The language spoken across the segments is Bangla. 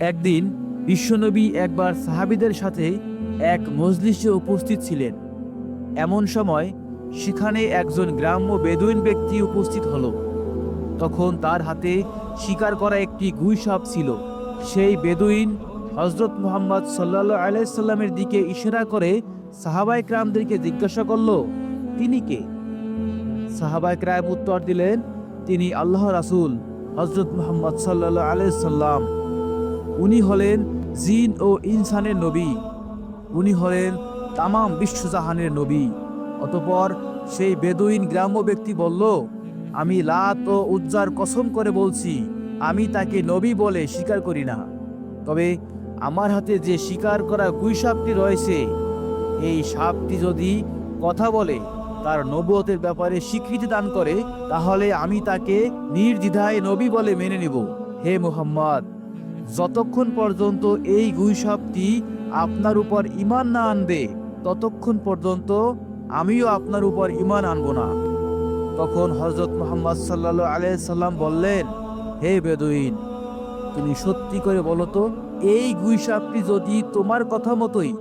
একদিন বিশ্বনবী একবার সাহাবিদের সাথে এক মজলিসে উপস্থিত ছিলেন। এমন সময় সেখানে একজন গ্রাম্য বেদুইন ব্যক্তি উপস্থিত হলো। তখন তার হাতে শিকার করা একটি গুইসাপ ছিল। সেই বেদুইন হজরত মোহাম্মদ সাল্লা আলাইসাল্লামের দিকে ইশারা করে সাহাবাই ক্রামদেরকে জিজ্ঞাসা করল, তিনি কে? সাহাবাই ক্রাম উত্তর দিলেন, তিনি আল্লাহ রাসূল হজরত মোহাম্মদ সাল্লা আলাইসাল্লাম উনি হলেন জিন ও ইনসানের নবী। উনি হলেন তামাম বিশ্বজাহানের নবী। অতপর সেই বেদুইন গ্রাম্য ব্যক্তি বলল, আমি লাত ও উজ্জার কসম করে বলছি, আমি তাকে নবী বলে স্বীকার করি না। তবে আমার হাতে যে স্বীকার করা গুই সাপটি রয়েছে, এই সাপটি যদি কথা বলে, তার নবতের ব্যাপারে স্বীকৃতি দান করে, তাহলে আমি তাকে নির্দ্বিধায় নবী বলে মেনে নেব। হে মুহাম্মদ যতক্ষণ পর্যন্ত এই গুইসাপটি আপনার উপর ইমান না আনবে, ততক্ষণ পর্যন্ত আমিও আপনার উপর ইমান আনব না। তখন হজরত মোহাম্মদ সাল্লা আলাইসাল্লাম বললেন, হে বেদুইন, তুমি সত্যি করে বলো তো, এই গুইসাপটি যদি তোমার কথা মতোই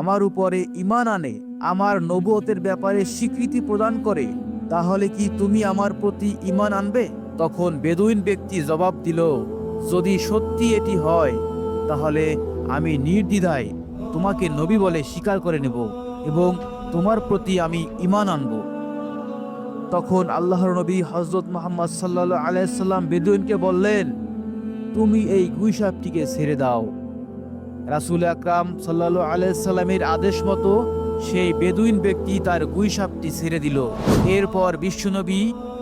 আমার উপরে ইমান আনে, আমার নবুয়তের ব্যাপারে স্বীকৃতি প্রদান করে, তাহলে কি তুমি আমার প্রতি ইমান আনবে? তখন বেদুইন ব্যক্তি জবাব দিল যদি সত্যি এটি হয়, তাহলে আমি নির্দ্বিধায় তোমাকে নবী বলে স্বীকার করে নেব এবং তোমার প্রতি আমি ইমান আনব। তখন আল্লাহর নবী হজরত মোহাম্মদ সাল্লা আলাইসাল্লাম বেদুইনকে বললেন, তুমি এই গুইসাপটিকে ছেড়ে দাও। রাসুল আকরাম সাল্লা আলাইসাল্লামের আদেশ মতো সেই বেদুইন ব্যক্তি তার গুইসাপটি ছেড়ে দিল। এরপর বিশ্বনবী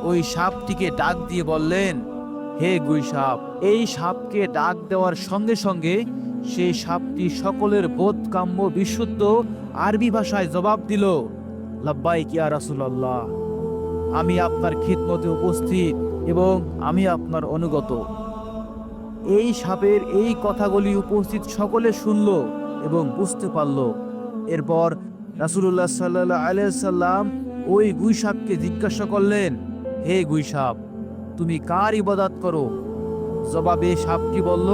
ওই সাপটিকে ডাক দিয়ে বললেন হে গুই সাপ, এই সাপকে ডাক দেওয়ার সঙ্গে সঙ্গে সেই সাপটি সকলের বোধকাম্য বিশুদ্ধ আরবি ভাষায় জবাব দিল লাব্বাই কিয়া রাসুলাল্লাহ, আমি আপনার খিদমতে উপস্থিত এবং আমি আপনার অনুগত। এই সাপের এই কথাগুলি উপস্থিত সকলে শুনল এবং বুঝতে পারল। এরপর রাসুল্লাহ সাল্লাহ আলাইসাল্লাম ওই গুই সাপকে জিজ্ঞাসা করলেন, হে গুই সাপ তুমি কার ইবাদাত করো? জবাবে সাপটি বলল,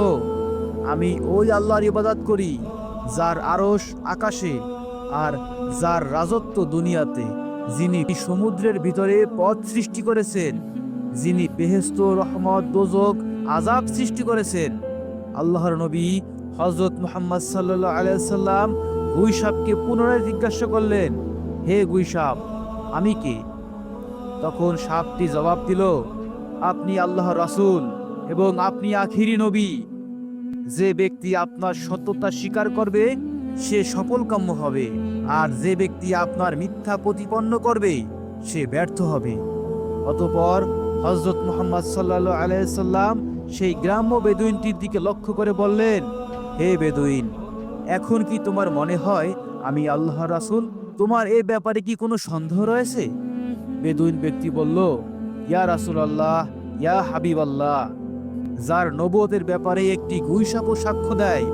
আমি ওই আল্লাহর ইবাদাত করি, যার আরশ আকাশে আর যার রাজত্ব দুনিয়াতে, যিনি সমুদ্রের ভিতরে পথ সৃষ্টি করেছেন, যিনি বেহেস্ত, রহমত, দোজক আজাব সৃষ্টি করেছেন। আল্লাহর নবী হজরত মোহাম্মদ সাল্লাহ আলাইসাল্লাম গুই সাপকে পুনরায় জিজ্ঞাসা করলেন, হে গুই সাপ, আমি কে? তখন সাপটি জবাব দিল আপনি আল্লাহ রাসূল এবং আপনি আখিরি নবী। যে ব্যক্তি আপনার সত্যতা স্বীকার করবে, সে সফলকাম্য হবে। আর যে ব্যক্তি আপনার মিথ্যা প্রতিপন্ন করবে, সে ব্যর্থ হবে। অতপর হজরত মোহাম্মদ সাল্লা আলাইসাল্লাম সেই গ্রাম্য বেদুইনটির দিকে লক্ষ্য করে বললেন, হে বেদুইন, এখন কি তোমার মনে হয় আমি আল্লাহ রাসূল? তোমার এ ব্যাপারে কি কোনো সন্দেহ রয়েছে? বেদুইন ব্যক্তি বলল ইয়া রাসূল আল্লাহ ইয়া হাবিব আল্লাহ যার নবুয়তের ব্যাপারে একটি গুইসাপও সাক্ষ্য দেয়,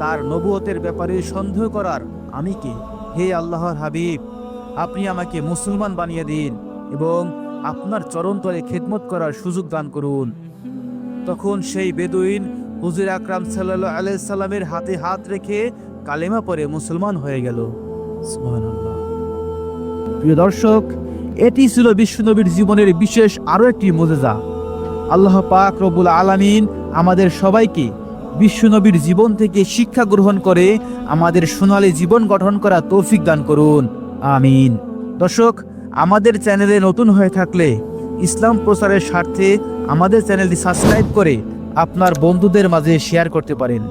তার নবুয়তের ব্যাপারে সন্দেহ করার আমি কে? হে আল্লাহর হাবিব, আপনি আমাকে মুসলমান বানিয়ে দিন এবং আপনার চরণতলে খেদমত করার সুযোগ দান করুন। তখন সেই বেদুইন হুজুর আকরাম সাল্লাহ আলাইসাল্লামের হাতে হাত রেখে কালেমা পরে মুসলমান হয়ে গেল। প্রিয় দর্শক এটি ছিল বিশ্বনবীর জীবনের বিশেষ আরও একটি মজেজা। আল্লাহ পাক রবুল আলামিন আমাদের সবাইকে বিশ্বনবীর জীবন থেকে শিক্ষা গ্রহণ করে আমাদের সোনালী জীবন গঠন করা তৌফিক দান করুন। আমিন। দর্শক, আমাদের চ্যানেলে নতুন হয়ে থাকলে ইসলাম প্রচারের স্বার্থে আমাদের চ্যানেলটি সাবস্ক্রাইব করে আপনার বন্ধুদের মাঝে শেয়ার করতে পারেন।